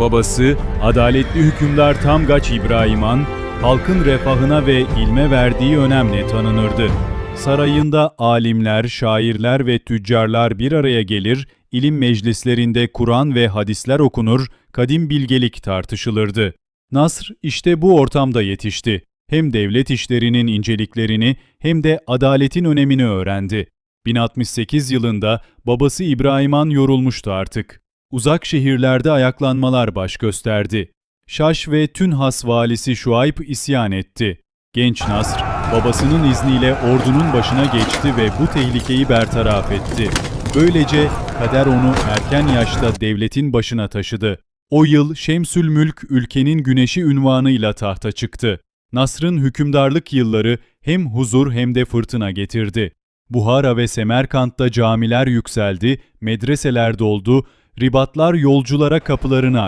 Babası, adaletli hükümdar Tamgaç İbrahim Han, halkın refahına ve ilme verdiği önemle tanınırdı. Sarayında alimler, şairler ve tüccarlar bir araya gelir, ilim meclislerinde Kur'an ve hadisler okunur, kadim bilgelik tartışılırdı. Nasr işte bu ortamda yetişti. Hem devlet işlerinin inceliklerini hem de adaletin önemini öğrendi. 1068 yılında babası İbrahim Han yorulmuştu artık. Uzak şehirlerde ayaklanmalar baş gösterdi. Şaş ve Tünhas valisi Şuayb isyan etti. Genç Nasr, babasının izniyle ordunun başına geçti ve bu tehlikeyi bertaraf etti. Böylece kader onu erken yaşta devletin başına taşıdı. O yıl Şemsül Mülk ülkenin güneşi ünvanıyla tahta çıktı. Nasr'ın hükümdarlık yılları hem huzur hem de fırtına getirdi. Buhara ve Semerkant'ta camiler yükseldi, medreseler doldu, ribatlar yolculara kapılarını açtı.